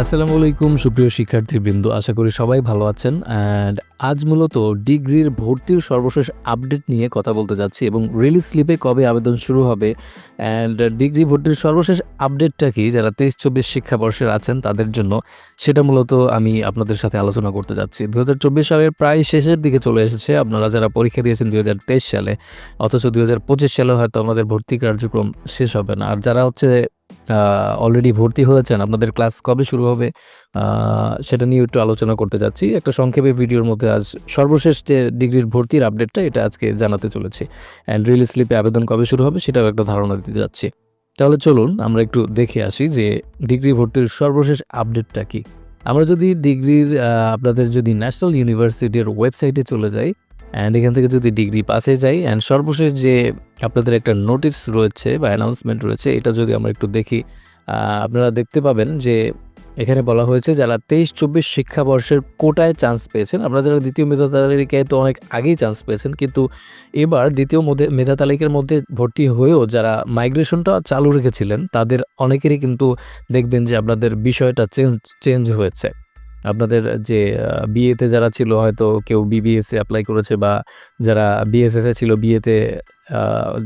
আসসালামু আলাইকুম, সুপ্রিয় শিক্ষার্থীবৃন্দ, আশা করি সবাই ভালো আছেন। অ্যান্ড আজ মূলত ডিগ্রির ভর্তির সর্বশেষ আপডেট নিয়ে কথা বলতে যাচ্ছি এবং রিলিজ স্লিপে কবে আবেদন শুরু হবে? অ্যান্ড ডিগ্রি ভর্তির সর্বশেষ আপডেটটা কি? যারা তেইশ চব্বিশ শিক্ষাবর্ষের আছেন, তাদের জন্য সেটা মূলত আমি আপনাদের সাথে আলোচনা করতে যাচ্ছি। দু হাজার চব্বিশ সালের প্রায় শেষের দিকে চলে এসেছে। আপনারা যারা পরীক্ষা দিয়েছেন দু হাজার তেইশ সালে, অথচ দু হাজার পঁচিশ সালে হয়তো আমাদের ভর্তি কার্যক্রম শেষ হবে না। আর যারা হচ্ছে অলরেডি ভর্তি হয়েছেন। আপনাদের ক্লাস কবে শুরু হবে? সেটা নিয়ে একটু আলোচনা করতে যাচ্ছি। একটা সংক্ষেপে ভিডিওর মধ্যে আজ সর্বশেষ যে ডিগ্রির ভর্তির আপডেটটা এটা আজকে জানাতে চলেছি। অ্যান্ড রিলিজ স্লিপে আবেদন কবে শুরু হবে, সেটাও একটা ধারণা দিতে যাচ্ছি। তাহলে চলুন, আমরা একটু দেখে আসি যে ডিগ্রি ভর্তির সর্বশেষ আপডেটটা কি। আমরা যদি ডিগ্রির আপনাদের যদি ন্যাশনাল ইউনিভার্সিটির ওয়েবসাইটে চলে যাই অ্যান্ড এখান থেকে যদি ডিগ্রি পাসে যাই অ্যান্ড সর্বশেষ যে আপনাদের একটা নোটিশ রয়েছে বা অ্যানাউন্সমেন্ট রয়েছে, এটা যদি আমরা একটু দেখি আপনারা দেখতে পাবেন যে এখানে বলা হয়েছে যারা তেইশ চব্বিশ শিক্ষাবর্ষের কোটায় চান্স পেয়েছেন, আপনারা যারা দ্বিতীয় মেধা তালিকায় তো অনেক আগেই চান্স পেয়েছেন, কিন্তু এবার দ্বিতীয় মেধা তালিকার মধ্যে ভর্তি হয়েও যারা মাইগ্রেশনটা চালু রেখেছিলেন, তাদের অনেকেরই কিন্তু দেখবেন যে আপনাদের বিষয়টা চেঞ্জ চেঞ্জ হয়েছে। আপনাদের যে বিএতে যারা ছিল, হয়তো কেউ বিবিএসে অ্যাপ্লাই করেছে বা যারা বিএসএসে ছিল বিএতে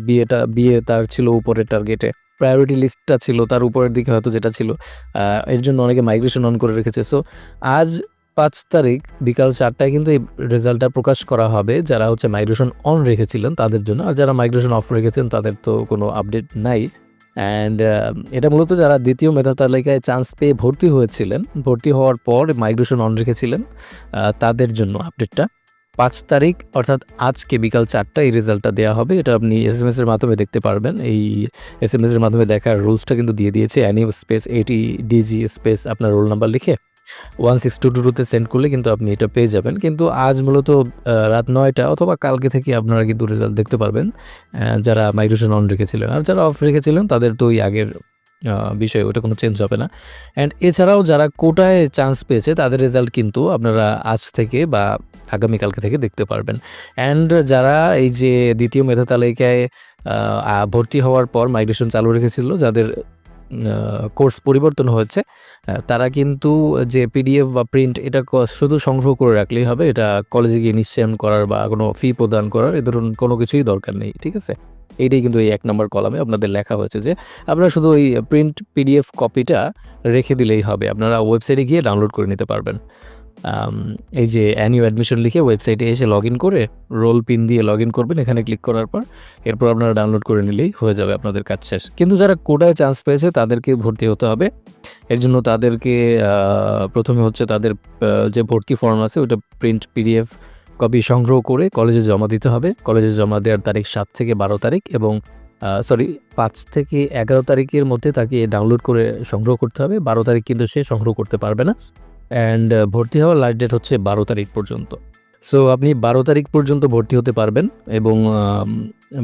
বিএটা বিএ তার ছিল উপরের টার্গেটে প্রায়োরিটি লিস্টটা ছিল, তার উপরের দিকে হয়তো যেটা ছিল এর জন্য অনেকে মাইগ্রেশন অন করে রেখেছে। সো আজ পাঁচ তারিখ, বিকাল চারটায় কিন্তু এই রেজাল্টটা প্রকাশ করা হবে। যারা হচ্ছে মাইগ্রেশন অন রেখেছিলেন তাদের জন্য, আর যারা মাইগ্রেশন অফ রেখেছেন তাদের তো কোনো আপডেট নাই। অ্যান্ড এটা মূলত যারা দ্বিতীয় মেধা তালিকায় চান্স পেয়ে ভর্তি হয়েছিলেন, ভর্তি হওয়ার পর মাইগ্রেশন অন রেখেছিলেন তাদের জন্য আপডেটটা পাঁচ তারিখ, অর্থাৎ আজকে বিকাল চারটা এই রেজাল্টটা দেওয়া হবে। এটা আপনি এস এম এসের মাধ্যমে দেখতে পারবেন। এই এস এম এসের মাধ্যমে দেখার রুলসটা কিন্তু দিয়ে দিয়েছে অ্যানি স্পেস এটি ডিজি স্পেস আপনার রোল নাম্বার লিখে। ওয়ান সিক্স টু টুতে সেন্ড করলে কিন্তু আপনি এটা পেয়ে যাবেন। কিন্তু আজ মূলত রাত নয়টা অথবা কালকে থেকে আপনারা কিন্তু রেজাল্ট দেখতে পারবেন যারা মাইগ্রেশন অন রেখেছিলেন। আর যারা অফ রেখেছিলেন, তাদের তো ওই আগের বিষয় ওটা কোনো চেঞ্জ হবে না। অ্যান্ড এছাড়াও যারা কোটায় চান্স পেয়েছে, তাদের রেজাল্ট কিন্তু আপনারা আজ থেকে বা আগামীকালকে থেকে দেখতে পারবেন। অ্যান্ড যারা এই যে দ্বিতীয় মেধা তালিকায় ভর্তি হওয়ার পর মাইগ্রেশন চালু রেখেছিল, যাদের কোর্স পরিবর্তন হয়েছে তারা কিন্তু যে পিডিএফ বা প্রিন্ট এটা শুধু সংগ্রহ করে রাখলেই হবে, এটা কলেজে গিয়ে নিশ্চয়ন করার বা কোনো ফি প্রদান করার এ ধরুন কোনো কিছুই দরকার নেই, ঠিক আছে? এইটাই কিন্তু এই এক নম্বর কলামে আপনাদের লেখা হয়েছে যে, আপনারা শুধু ওই প্রিন্ট পিডিএফ কপিটা রেখে দিলেই হবে, আপনারা ওয়েবসাইটে গিয়ে ডাউনলোড করে নিতে পারবেন। এই যে অ্যানিউ অ্যাডমিশন লিখে ওয়েবসাইটে এসে লগ করে রোল পিন দিয়ে লগ ইন করবেন, এখানে ক্লিক করার পর এরপর আপনারা ডাউনলোড করে নিলেই হয়ে যাবে আপনাদের কাজ শেষ। কিন্তু যারা কোটায় চান্স পেয়েছে, তাদেরকে ভর্তি হতে হবে। এর জন্য তাদেরকে প্রথমে হচ্ছে তাদের যে ভর্তি ফর্ম আছে, ওটা প্রিন্ট পিডিএফ কপি সংগ্রহ করে কলেজে জমা দিতে হবে। কলেজে জমা দেওয়ার তারিখ সাত থেকে বারো তারিখ এবং সরি পাঁচ থেকে এগারো তারিখের মধ্যে তাকে ডাউনলোড করে সংগ্রহ করতে হবে। বারো তারিখ কিন্তু সে সংগ্রহ করতে পারবে না। অ্যান্ড ভর্তি হওয়ার লাস্ট ডেট হচ্ছে বারো তারিখ পর্যন্ত। সো আপনি বারো তারিখ পর্যন্ত ভর্তি হতে পারবেন এবং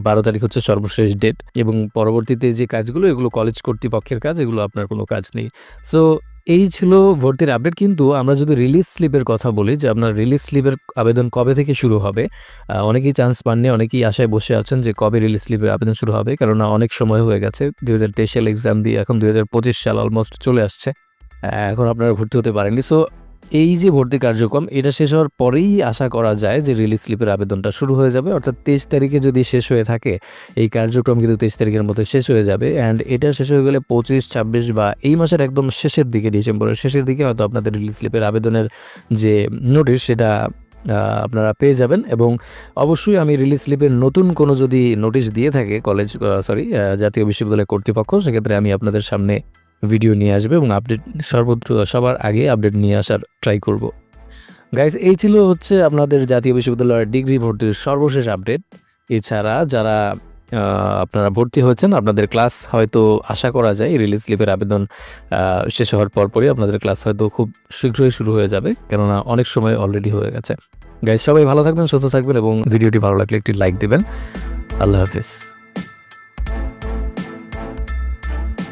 বারো তারিখ হচ্ছে সর্বশেষ ডেট এবং পরবর্তীতে যে কাজগুলো, এগুলো কলেজ কর্তৃপক্ষের কাজ, এগুলো আপনার কোনো কাজ নেই। সো এই ছিল ভর্তির আপডেট কিন্তু আমরা যদি রিলিজ স্লিপের কথা বলি, যে আপনার রিলিজ স্লিপের আবেদন কবে থেকে শুরু হবে অনেকেই চান্স পাননি, অনেকেই আশায় বসে আছেন যে কবে রিলিজ স্লিপের আবেদন শুরু হবে, কেননা অনেক সময় হয়ে গেছে। দুই হাজার তেইশ সাল এক্সাম দিয়ে এখন দুই হাজার পঁচিশ সাল অলমোস্ট চলে আসছে। এখন আপনারা ভর্তি হতে পারেননি। সো এই যে ভর্তি কার্যক্রম, এটা শেষ হওয়ার পরেই আশা করা যায় যে রিলিজ স্লিপের আবেদনটা শুরু হয়ে যাবে। অর্থাৎ তেইশ তারিখে যদি শেষ হয়ে থাকে, এই কার্যক্রম কিন্তু তেইশ তারিখের মধ্যে শেষ হয়ে যাবে। অ্যান্ড এটা শেষ হয়ে গেলে পঁচিশ, ছাব্বিশ বা এই মাসের একদম শেষের দিকে, ডিসেম্বরের শেষের দিকে হয়তো আপনাদের রিলিজ স্লিপের আবেদনের যে নোটিশ সেটা আপনারা পেয়ে যাবেন। এবং অবশ্যই আমি রিলিজ স্লিপের নতুন কোনো যদি নোটিশ দিয়ে থাকে কলেজ সরি জাতীয় বিশ্ববিদ্যালয় কর্তৃপক্ষ, সেক্ষেত্রে আমি আপনাদের সামনে ভিডিও নিয়ে আসবে এবং আপডেট সর্বত্র সবার আগে আপডেট নিয়ে আসার ট্রাই করব। গাইজ এই ছিল হচ্ছে আপনাদের জাতীয় বিশ্ববিদ্যালয়ের ডিগ্রি ভর্তির সর্বশেষ আপডেট এছাড়া যারা আপনারা ভর্তি হয়েছেন, আপনাদের ক্লাস হয়তো আশা করা যায় রিলিজ স্লিপের আবেদন শেষ হওয়ার পরপরই আপনাদের ক্লাস হয়তো খুব শীঘ্রই শুরু হয়ে যাবে, কেননা অনেক সময় অলরেডি হয়ে গেছে। গাইজ সবাই ভালো থাকবেন, সুস্থ থাকবেন এবং ভিডিওটি ভালো লাগলে একটি লাইক দেবেন। আল্লাহ হাফিজ।